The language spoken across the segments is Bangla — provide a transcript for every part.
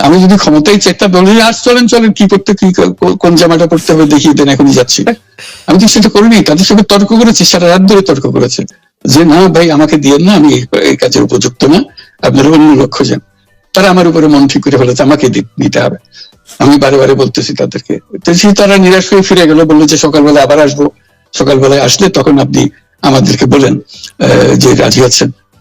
আমি যদি ক্ষমতাই চাইতাম বলি আজ চলেন চলেন, কি করতে, কি কোন জামাটা করতে হবে, দেখিয়ে দেন, এখনই যাচ্ছি। আমি তো সেটা করিনি, তাদের সঙ্গে তর্ক করেছি, সারা রাত ধরে তর্ক করেছে। যে, না, ভাই, আমাকে দিয়েন না, আমি এই- কাজের উপযুক্ত না, আপনারা অন্য লক্ষ্য যান। তারা আমার উপরে মন ঠিক করে ফেলেছে আমাকে দি- নিতে হবে। আমি বারে বারে বলতেছি তাদেরকে। তো সেই তারা নিরাশ হয়ে ফিরে গেল, বলল যে, সকালবেলা আবার আসব। সকালবেলায় আসলে তখন আপনি আমাদেরকে বলেন যে, রাজি আছেন।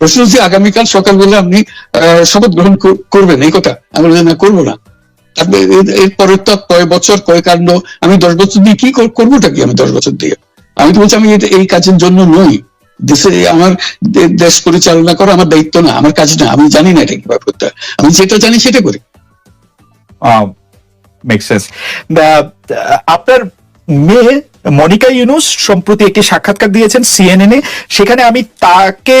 প্রশ্ন হচ্ছে আগামীকাল সকালবেলা আপনি আহ, শপথ গ্রহণ করবেন এই কথা আমি না করব না। তারপরে এর- এরপরে তো কয় বছর কয় কাণ্ড আমি দশ বছর দিয়ে কি কর- করবোটা কি আমি দশ বছর দিয়ে? আমি তো বলছি আমি এই কাজের জন্য নই। দেশে আমার দেশ পরিচালনা করা আমার দায়িত্ব না আমার কাজ না আমি জানি না এটা কীভাবে করতে। আমি যেটা জানি সেটা করি। আপনার মেয়ে মনিকা ইউনুস সম্প্রতি একটি সাক্ষাৎকার দিয়েছেন সিএনএন এ। সেখানে আমি তাকে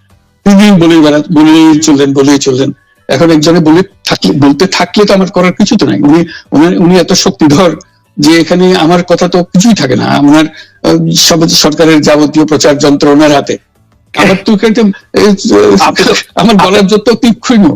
তিনি বলেই বেড়া বলেই চললেন বলেই চললেন। এখন একজনে বলে থাকলে বলতে থাকলে তো আমার করার কিছু তো নাই। উনি উনি- উনি এত শক্তিধর যে এখানে আমার কথা তো কিছুই থাকে না। ওনার সব সরকারের যাবতীয় প্রচার যন্ত্র ওনার হাতে। আমার তো আমার বলার যত তীক্ষ্ণ।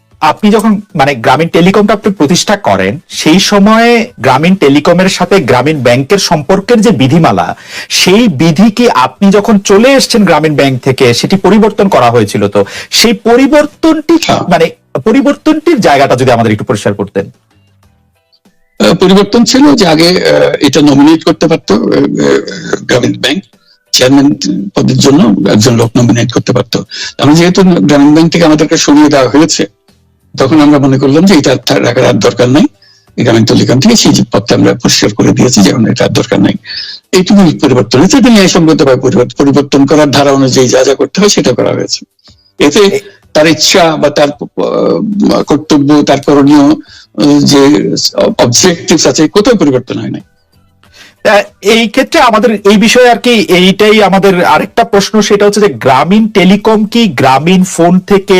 আপনি যখন মানে গ্রামীণ টেলিকমটা আপনি প্রতিষ্ঠা করেন সেই সময়ে গ্রামীণ টেলিকমের সাথে গ্রামীণ ব্যাংকের সম্পর্কের যে বিধিমালা সেই বিধি কি আপনি যখন চলে এসেছেন গ্রামীণ ব্যাংক থেকে সেটি পরিবর্তন করা হয়েছিল তো? সেই পরিবর্তনটি হ্যাঁ। মানে পরিবর্তনটির জায়গাটা যদি আমাদের একটু পরিষ্কার করতেন। পরিবর্তন ছিল যে আগে এটা নমিনেট করতে পারতো গ্রামীণ ব্যাংক চেয়ারম্যান পদের জন্য একজন লোক নমিনেট করতে পারতো। আমি যেহেতু গ্রামীণ ব্যাংক থেকে আমাদেরকে সরিয়ে দেওয়া হয়েছে তখন আমরা মনে করলাম যে এটা রাখার আর দরকার নাই। আমি তলিকাম থেকে সেই পথটা আমরা পরিষ্কার করে দিয়েছি যেমন এটা আর দরকার নাই। এইটুকু পরিবর্তন। হয়েছে এটা ন্যায়সঙ্গত ভাবে পরিবর্তন পরিবর্তন করার ধারা অনুযায়ী যা যা করতে হয় সেটা করা হয়েছে। এতে তার ইচ্ছা বা তার কর্তব্য তার করণীয় যে অবজেক্টিভস আছে কোথাও পরিবর্তন হয় নাই। এই ক্ষেত্রে আমাদের এই বিষয়ে আর কি এইটাই আমাদের আরেকটা প্রশ্ন। সেটা হচ্ছে যে গ্রামীণ টেলিকম কি গ্রামীণ ফোন থেকে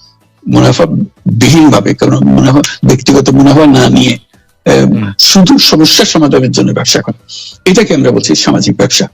মুনাফা বিহীন ভাবে কারণ মুনাফা ব্যক্তিগত মুনাফা না নিয়ে আহ, শুধু সমস্যা সমাধানের জন্য ব্যবসা করে। এটাকে আমরা বলছি সামাজিক ব্যবসা।